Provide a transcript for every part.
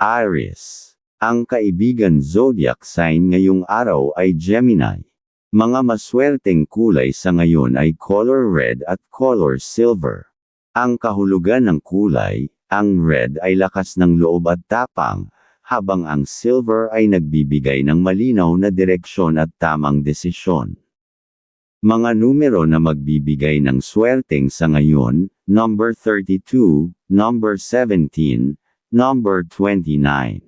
Aries. Ang kaibigan zodiac sign ngayong araw ay Gemini. Mga maswerteng kulay sa ngayon ay color red at color silver. Ang kahulugan ng kulay, ang red ay lakas ng loob at tapang, habang ang silver ay nagbibigay ng malinaw na direksyon at tamang desisyon. Mga numero na magbibigay ng swerteng sa ngayon, number 32, number 17, number 29.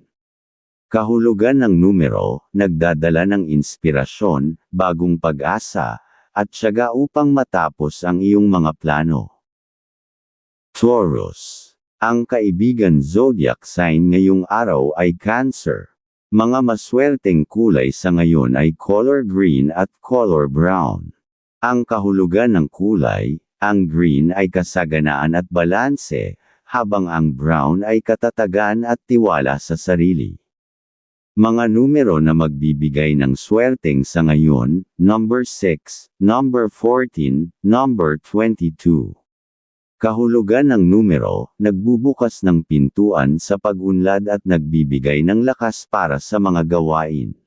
Kahulugan ng numero, nagdadala ng inspirasyon, bagong pag-asa, at tiyaga upang matapos ang iyong mga plano. Taurus. Ang kaibigan zodiac sign ngayong araw ay Cancer. Mga maswerteng kulay sa ngayon ay color green at color brown. Ang kahulugan ng kulay, ang green ay kasaganaan at balanse, habang ang brown ay katatagan at tiwala sa sarili. Mga numero na magbibigay ng swerteng sa ngayon, number 6, number 14, number 22. Kahulugan ng numero, nagbubukas ng pintuan sa pag-unlad at nagbibigay ng lakas para sa mga gawain.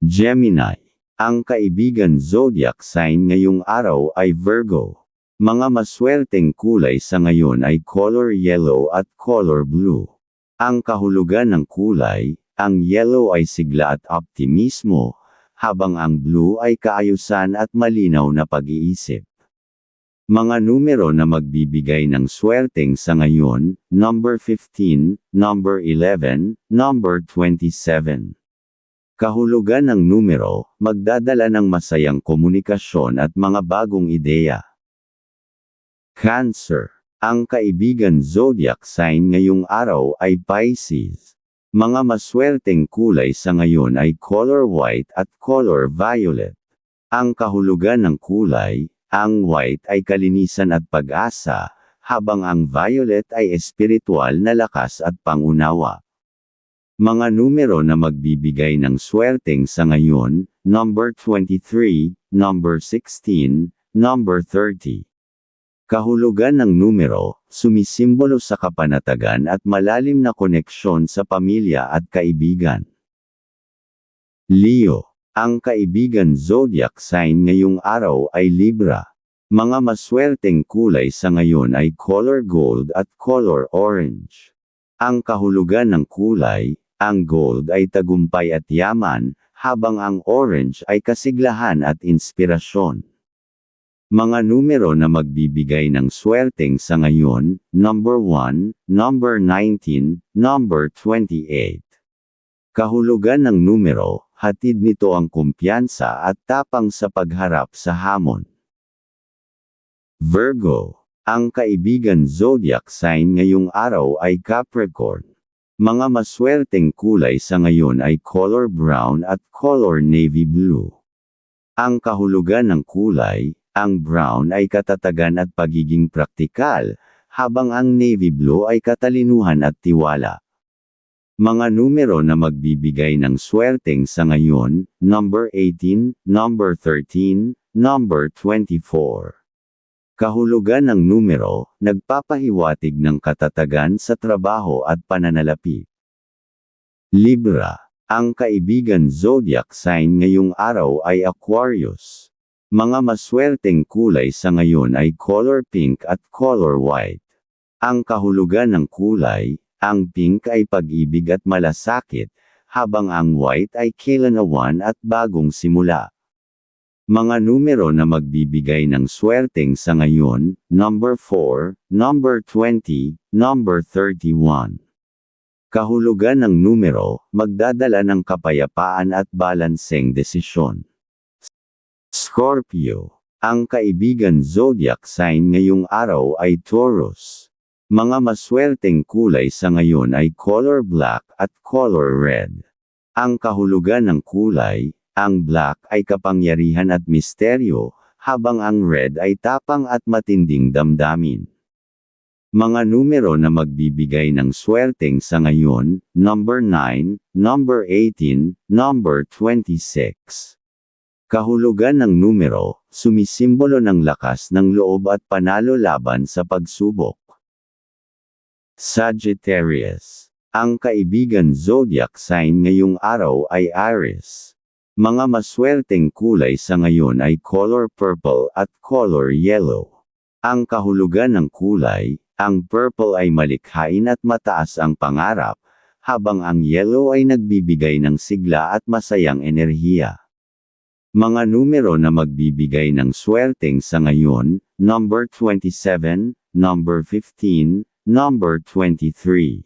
Gemini. Ang kaibigan zodiac sign ngayong araw ay Virgo. Mga maswerteng kulay sa ngayon ay color yellow at color blue. Ang kahulugan ng kulay, ang yellow ay sigla at optimismo, habang ang blue ay kaayusan at malinaw na pag-iisip. Mga numero na magbibigay ng swerteng sa ngayon, number 15, number 11, number 27. Kahulugan ng numero, magdadala ng masayang komunikasyon at mga bagong ideya. Cancer. Ang kaibigan zodiac sign ngayong araw ay Pisces. Mga maswerteng kulay sa ngayon ay color white at color violet. Ang kahulugan ng kulay, ang white ay kalinisan at pag-asa, habang ang violet ay espiritual na lakas at pangunawa. Mga numero na magbibigay ng swerteng sa ngayon, number 23, number 16, number 30. Kahulugan ng numero, sumisimbolo sa kapanatagan at malalim na koneksyon sa pamilya at kaibigan. Leo. Ang kaibigan zodiac sign ngayong araw ay Libra. Mga maswerteng kulay sa ngayon ay color gold at color orange. Ang kahulugan ng kulay, ang gold ay tagumpay at yaman, habang ang orange ay kasiglahan at inspirasyon. Mga numero na magbibigay ng swerteng sa ngayon, number 1, number 19, number 28. Kahulugan ng numero, hatid nito ang kumpiyansa at tapang sa pagharap sa hamon. Virgo. Ang kaibigan zodiac sign ngayong araw ay Capricorn. Mga maswerteng kulay sa ngayon ay color brown at color navy blue. Ang kahulugan ng kulay, ang brown ay katatagan at pagiging praktikal, habang ang navy blue ay katalinuhan at tiwala. Mga numero na magbibigay ng swerteng sa ngayon, number 18, number 13, number 24. Kahulugan ng numero, nagpapahiwatig ng katatagan sa trabaho at pananalapi. Libra. Ang kaibigan zodiac sign ngayong araw ay Aquarius. Mga maswerteng kulay sa ngayon ay color pink at color white. Ang kahulugan ng kulay, ang pink ay pag-ibig at malasakit, habang ang white ay kailanawan at bagong simula. Mga numero na magbibigay ng swerteng sa ngayon, number 4, number 20, number 31. Kahulugan ng numero, magdadala ng kapayapaan at balanseng desisyon. Scorpio. Ang kaibigan zodiac sign ngayong araw ay Taurus. Mga maswerteng kulay sa ngayon ay color black at color red. Ang kahulugan ng kulay, ang black ay kapangyarihan at misteryo, habang ang red ay tapang at matinding damdamin. Mga numero na magbibigay ng swerteng sa ngayon, number 9, number 18, number 26. Kahulugan ng numero, sumisimbolo ng lakas ng loob at panalo laban sa pagsubok. Sagittarius. Ang kaibigan zodiac sign ngayong araw ay Aries. Mga maswerteng kulay sa ngayon ay color purple at color yellow. Ang kahulugan ng kulay, ang purple ay malikhain at mataas ang pangarap, habang ang yellow ay nagbibigay ng sigla at masayang enerhiya. Mga numero na magbibigay ng swerteng sa ngayon, number 27, number 15, number 23.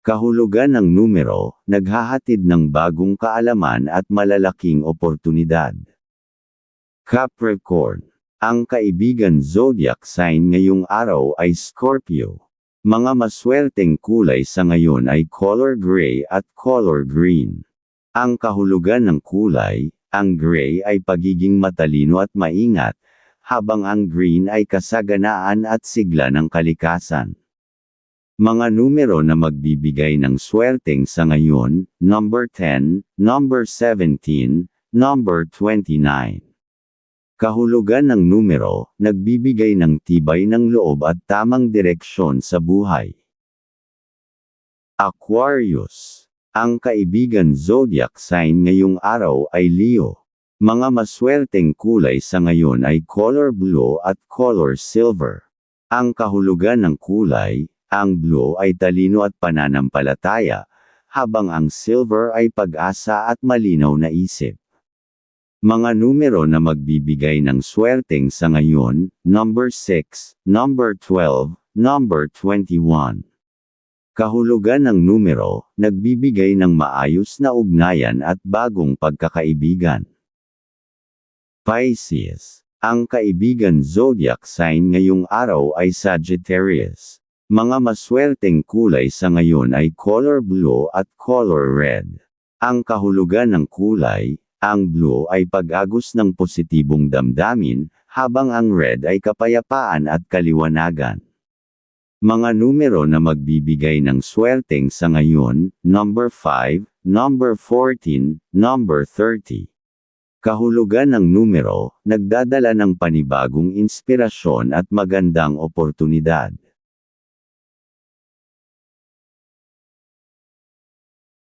Kahulugan ng numero, naghahatid ng bagong kaalaman at malalaking oportunidad. Capricorn. Ang kaibigan zodiac sign ngayong araw ay Scorpio. Mga maswerteng kulay sa ngayon ay color gray at color green. Ang kahulugan ng kulay, ang gray ay pagiging matalino at maingat, habang ang green ay kasaganaan at sigla ng kalikasan. Mga numero na magbibigay ng swerteng sa ngayon, number 10, number 17, number 29. Kahulugan ng numero, nagbibigay ng tibay ng loob at tamang direksyon sa buhay. Aquarius ang kaibigan zodiac sign ngayong araw ay Leo. Mga maswerteng kulay sa ngayon ay color blue at color silver. Ang kahulugan ng kulay, ang blue ay talino at pananampalataya, habang ang silver ay pag-asa at malinaw na isip. Mga numero na magbibigay ng swerteng sa ngayon, number 6, number 12, number 21. Kahulugan ng numero, nagbibigay ng maayos na ugnayan at bagong pagkakaibigan. Pisces. Ang kaibigan zodiac sign ngayong araw ay Sagittarius. Mga maswerteng kulay sa ngayon ay color blue at color red. Ang kahulugan ng kulay, ang blue ay pag-agos ng positibong damdamin, habang ang red ay kapayapaan at kaliwanagan. Mga numero na magbibigay ng swerteng sa ngayon, number 5, number 14, number 30. Kahulugan ng numero, nagdadala ng panibagong inspirasyon at magandang oportunidad.